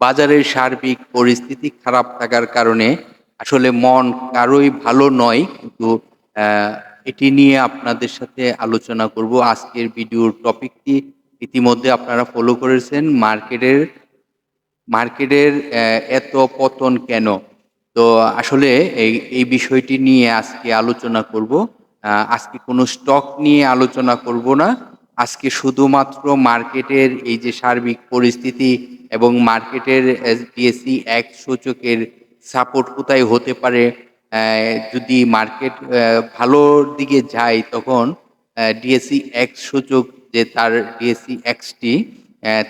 বাজারের সার্বিক পরিস্থিতি খারাপ থাকার কারণে আসলে মন কারোই ভালো নয়, কিন্তু এটি নিয়ে আপনাদের সাথে আলোচনা করব। আজকের ভিডিওর টপিকটি ইতিমধ্যে আপনারা ফলো করেছেন। মার্কেটের মার্কেটের এত পতন কেন? তো আসলে এই এই বিষয়টি নিয়ে আজকে আলোচনা করব। আজকে কোনো স্টক নিয়ে আলোচনা করব না। আজকে শুধুমাত্র মার্কেটের এই যে সার্বিক পরিস্থিতি এবং মার্কেটের বিএসসি এক সূচকের সাপোর্ট কোথায় হতে পারে যদি মার্কেট ভালোর দিকে যায় তখন ডিএসসি এক্স সূচক যে তার ডিএসসি এক্সটি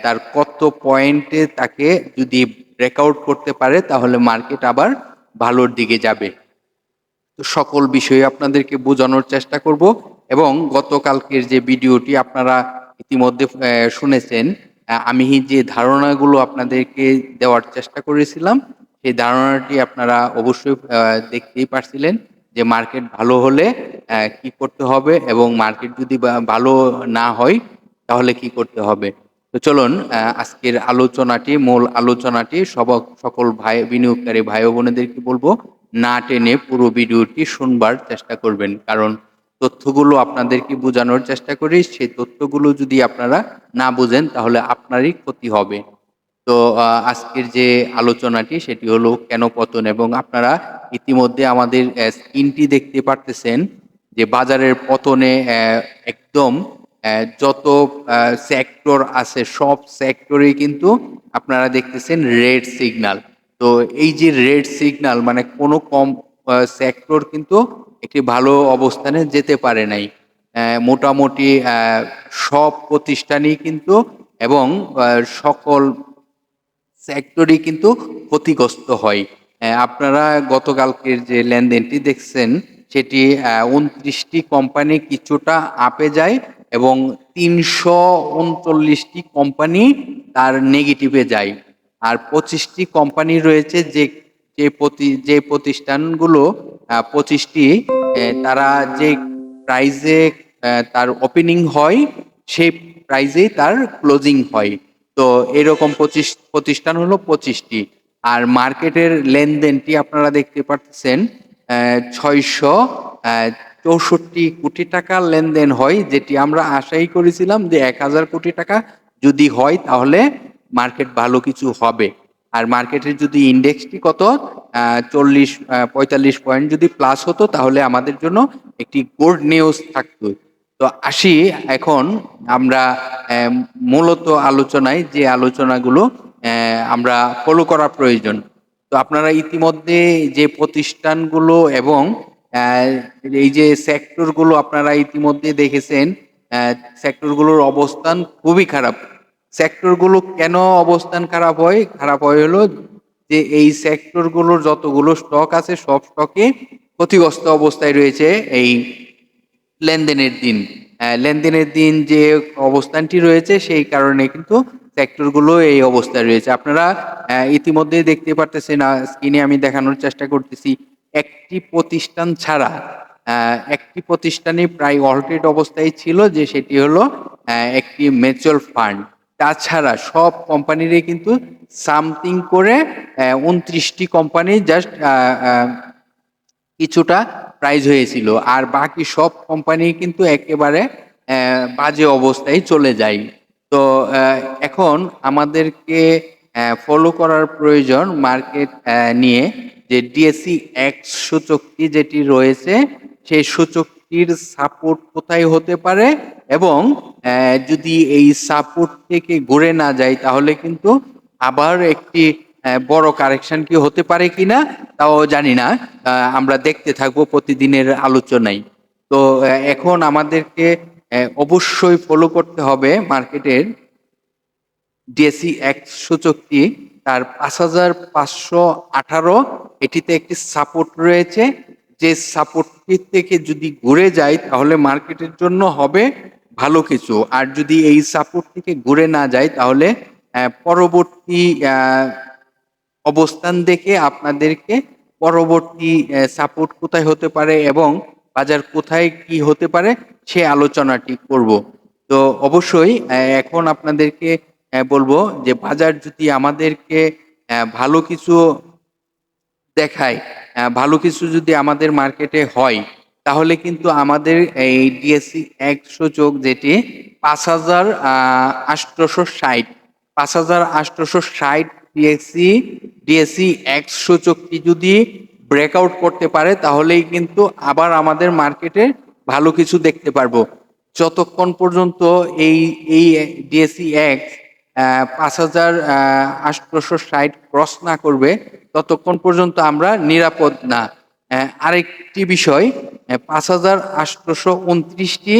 তার কত পয়েন্টে তাকে যদি ব্রেকআউট করতে পারে তাহলে মার্কেট আবার ভালোর দিকে যাবে। তো সকল বিষয়ে আপনাদেরকে বোঝানোর চেষ্টা করব এবং গতকালকের যে ভিডিওটি আপনারা ইতিমধ্যে শুনেছেন আমি যে ধারণাগুলো আপনাদেরকে দেওয়ার চেষ্টা করেছিলাম, সেই ধারণাটি আপনারা অবশ্যই দেখতেই পারছিলেন যে মার্কেট ভালো হলে কি করতে হবে এবং মার্কেট যদি ভালো না হয়, তাহলে কি করতে হবে? তো চলুন আজকের আলোচনাটি, মূল আলোচনাটি সব, সকল ভাই, বিনিয়োগকারী ভাই বোনেদেরকে বলব, না টেনে পুরো ভিডিওটি শুনবার চেষ্টা করবেন। কারণ তথ্যগুলো আপনাদেরকে বোঝানোর চেষ্টা করি। সেই তথ্যগুলো যদি আপনারা না বুঝেন, তাহলে আপনারই ক্ষতি হবে। তো আজকের যে আলোচনাটি, সেটি হলো কেন পতন এবং আপনারা ইতিমধ্যে আমাদের স্ক্রিনটি দেখতে পারতেছেন যে বাজারের পতনে একদম যত সেক্টর আছে, সব সেক্টরেই কিন্তু আপনারা দেখতেছেন রেড সিগনাল তো এই যে রেড সিগন্যাল মানে কোনো কম সেক্টর কিন্তু একটি ভালো অবস্থানে যেতে পারে নাই। মোটামুটি সব প্রতিষ্ঠানই কিন্তু এবং সকল সেক্টরই কিন্তু ক্ষতিগ্রস্ত হয়। আপনারা গতকালকের যে লেনদেনটি দেখছেন, সেটি উনত্রিশটি কোম্পানি কিছুটা আপে যায় এবং তিনশো উনচল্লিশটি কোম্পানি তার নেগেটিভে যায়। আর পঁচিশটি কোম্পানি রয়েছে যে যে প্রতি, যে প্রতিষ্ঠানগুলো পঁচিশটি তারা যে প্রাইজে তার ওপেনিং হয়, সেই প্রাইজেই তার ক্লোজিং হয়। তো এরকম পঁচিশ, প্রতিষ্ঠান হলো পঁচিশটি। আর মার্কেটের লেনদেনটি আপনারা দেখতে পাচ্ছেন ছয়শো চৌষট্টি কোটি টাকার লেনদেন হয়, যেটি আমরা আশাই করেছিলাম যে এক হাজার কোটি টাকা যদি হয় তাহলে মার্কেট ভালো কিছু হবে। আর মার্কেটের যদি ইন্ডেক্সটি কত? চল্লিশ পঁয়তাল্লিশ পয়েন্ট যদি প্লাস হতো, তাহলে আমাদের জন্য একটি গুড নিউজ থাকতো। তো আসি এখন আমরা মূলত আলোচনায় যে আলোচনাগুলো আমরা ফলো করা প্রয়োজন। তো আপনারা ইতিমধ্যে যে প্রতিষ্ঠানগুলো এবং এই যে সেক্টরগুলো আপনারা ইতিমধ্যে দেখেছেন সেক্টরগুলোর অবস্থান খুবই খারাপ। সেক্টরগুলো কেন অবস্থান খারাপ হয়? খারাপ হয় হলো যে এই সেক্টরগুলোর যতগুলো স্টক আছে সব স্টকে ক্ষতিগ্রস্ত অবস্থায় রয়েছে এই লেনদেনের দিন। লেনদেনের দিন যে অবস্থানটি রয়েছে সেই কারণে কিন্তু সেক্টরগুলো এই অবস্থায় রয়েছে। আপনারা আহ, ইতিমধ্যেই দেখতে পারতেছেন স্ক্রিনে আমি দেখানোর চেষ্টা করতেছি একটি প্রতিষ্ঠান ছাড়া একটি প্রতিষ্ঠানে প্রায় অল্টেড অবস্থায় ছিল যে সেটি হলো একটি মিউচুয়াল ফান্ড। তাছাড়া সব কোম্পানিরই কিন্তু সামথিং করে উনত্রিশটি কোম্পানি জাস্ট কিছুটা প্রাইজ হয়েছিল। আর বাকি সব কোম্পানি কিন্তু একেবারে বাজে অবস্থায় চলে যায়। তো এখন আমাদেরকে ফলো করার প্রয়োজন মার্কেট নিয়ে যে ডিএসসি এক্স সূচকটি যেটি রয়েছে, সেই সূচকটির সাপোর্ট কোথায় হতে পারে? এবং যদি এই সাপোর্ট থেকে ঘুরে না যায়, তাহলে কিন্তু আবার একটি বড় কারেকশন কি হতে পারে কিনা তাও জানি না। আমরা দেখতে থাকব প্রতিদিনের আলোচনায়। তো এখন আমাদেরকে অবশ্যই ফলো করতে হবে মার্কেটের ডিএসি এক্স সূচকটি তার পাঁচ হাজার পাঁচশো আঠারো, এটিতে একটি সাপোর্ট রয়েছে। যে সাপোর্টটি থেকে যদি ঘুরে যায় তাহলে মার্কেটের জন্য হবে ভালো কিছু। আর যদি এই সাপোর্ট থেকে ঘুরে না যায় তাহলে পরবর্তী অবস্থান দেখে আপনাদেরকে পরবর্তী সাপোর্ট কোথায় হতে পারে এবং বাজার কোথায় কি হতে পারে সে আলোচনাটি করব। তো অবশ্যই এখন আপনাদেরকে বলব যে বাজার যদি আমাদেরকে ভালো কিছু দেখায়। ভালো কিছু যদি আমাদের মার্কেটে হয়, তাহলে কিন্তু আমাদের এই ডিএসসি একশো সূচক যেটি পাঁচ হাজার আটশোশো ষাট, পাঁচ হাজার আটশোশো ষাট ডিএসসি ডিএসসি একশো সূচকটি যদি ব্রেকআউট করতে পারে, তাহলেই কিন্তু আবার আমাদের মার্কেটে ভালো কিছু দেখতে পারব। যতক্ষণ পর্যন্ত এই এই ডিএসসি এক্স পাঁচ হাজার আটশোশো ষাট ক্রস না করবে ততক্ষণ পর্যন্ত আমরা নিরাপদ না। আরেকটি বিষয় পাঁচ হাজার আটশোশো উনত্রিশটি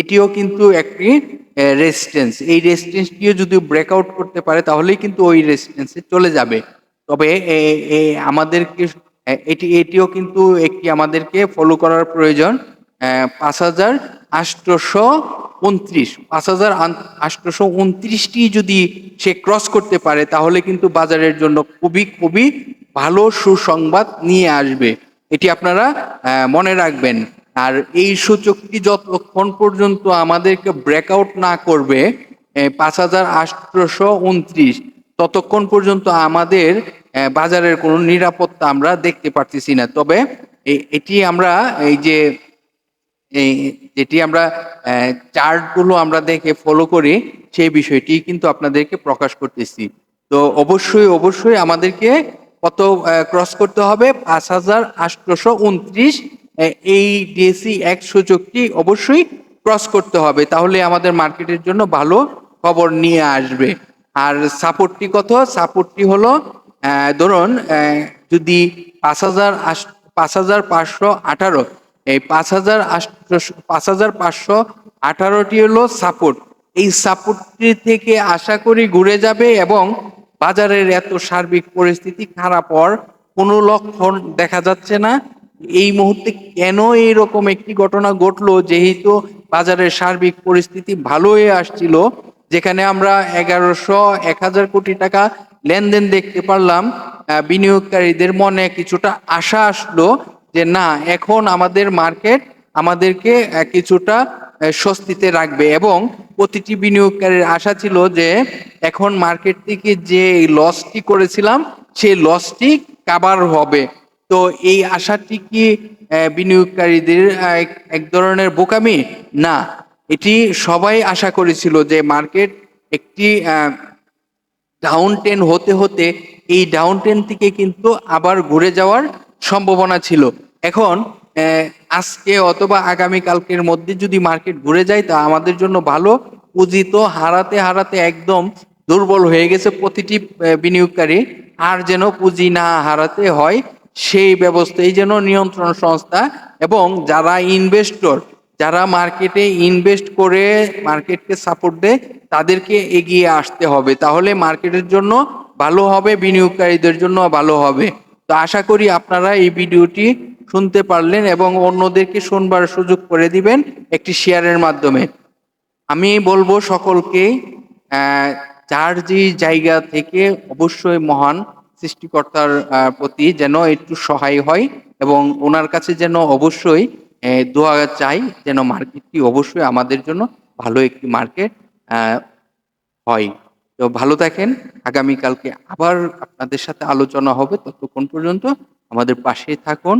এটিও কিন্তু একটি রেজিস্ট্যান্স এই রেজিস্ট্যান্সটিও যদি ব্রেকআউট করতে পারে, তাহলেই কিন্তু ওই রেজিস্ট্যান্সে চলে যাবে। তবে আমাদেরকে এটি, এটিও কিন্তু একটি আমাদেরকে ফলো করার প্রয়োজন। পাঁচ হাজার আটশোশো উনত্রিশ। পাঁচ হাজার আটশোশো উনত্রিশটি যদি সে ক্রস করতে পারে, তাহলে কিন্তু বাজারের জন্য খুবই খুবই ভালো সুসংবাদ নিয়ে আসবে। এটি আপনারা মনে রাখবেন। আর এই সূচকটি যতক্ষণ পর্যন্ত আমাদেরকে ব্রেকআউট না করবে পাঁচ হাজার আটশোশো উনত্রিশ, ততক্ষণ পর্যন্ত আমাদের বাজারের কোনো নিরাপত্তা আমরা দেখতে পারতেছি না। তবে এটি আমরা এই যে যেটি আমরা চার্টগুলো আমরা দেখে ফলো করি, সেই বিষয়টি কিন্তু আপনাদেরকে প্রকাশ করতেছি। তো অবশ্যই অবশ্যই আমাদেরকে কত ক্রস করতে হবে? পাঁচ হাজার আটশোশো উনত্রিশ এই ডিএসসি এক সূচকটি অবশ্যই ক্রস করতে হবে। তাহলে আমাদের মার্কেটের জন্য ভালো খবর নিয়ে আসবে। আর সাপোর্টটি কত? সাপোর্টটি হলো ধরুন যদি পাঁচ হাজার পাঁচ হাজার পাঁচশো আঠারো এই পাঁচ হাজার পাঁচ হাজার পাঁচশো আঠারোটি হলো সাপোর্ট এই সাপোর্টটি থেকে আশা করি ঘুরে যাবে এবং বাজারের এত সার্বিক পরিস্থিতি খারাপ হওয়ার কোনো লক্ষণ দেখা যাচ্ছে না। এই মুহূর্তে কেন এইরকম একটি ঘটনা ঘটলো? যেহেতু বাজারের সার্বিক পরিস্থিতি ভালো হয়ে আসছিল, যেখানে আমরা এগারোশো এক হাজার কোটি টাকা লেনদেন দেখতে পারলাম। বিনিয়োগকারীদের মনে কিছুটা আশা আসলো যে না, এখন আমাদের মার্কেট আমাদেরকে কিছুটা স্বস্তিতে রাখবে এবং প্রতিটি বিনিয়োগকারীর আশা ছিল যে এখন মার্কেট থেকে যে লসটি করেছিলাম, সেই লসটি কাবার হবে। তো এই আশাটি কি বিনিয়োগকারীদের এক- ধরনের বোকামি? না, এটি সবাই আশা করেছিল যে মার্কেট একটি ডাউন টেন হতে হতে এই ডাউন টেন থেকে কিন্তু আবার ঘুরে যাওয়ার সম্ভাবনা ছিল। এখন আজকে অথবা আগামী কালকের মধ্যে যদি মার্কেট ঘুরে যায়, তা আমাদের জন্য ভালো। পুঁজি তো হারাতে হারাতে একদম দুর্বল হয়ে গেছে প্রতিটি বিনিয়োগকারী। আর যেন পুঁজি না হারাতে হয়, সেই ব্যবস্থাই যেন নিয়ন্ত্রণ সংস্থা এবং যারা ইনভেস্টর যারা মার্কেটে ইনভেস্ট করে মার্কেটকে সাপোর্ট দেয়, তাদেরকে এগিয়ে আসতে হবে। তাহলে মার্কেটের জন্য ভালো হবে, বিনিয়োগকারীদের জন্য ভালো হবে। তো আশা করি আপনারা এই ভিডিওটি শুনতে পারলেন এবং অন্যদেরকে শুনবার সুযোগ করে দিবেন একটি শেয়ারের মাধ্যমে। আমি বলব সকলকে যার যে জায়গা থেকে অবশ্যই মহান সৃষ্টিকর্তার প্রতি যেন একটু সহায় হয় এবং ওনার কাছে যেন অবশ্যই দোয়া চাই যেন মার্কেটটি অবশ্যই আমাদের জন্য ভালো একটি মার্কেট হয়। তো ভালো থাকেন। আগামীকালকে আবার আপনাদের সাথে আলোচনা হবে ততক্ষণ পর্যন্ত আমাদের পাশে থাকুন।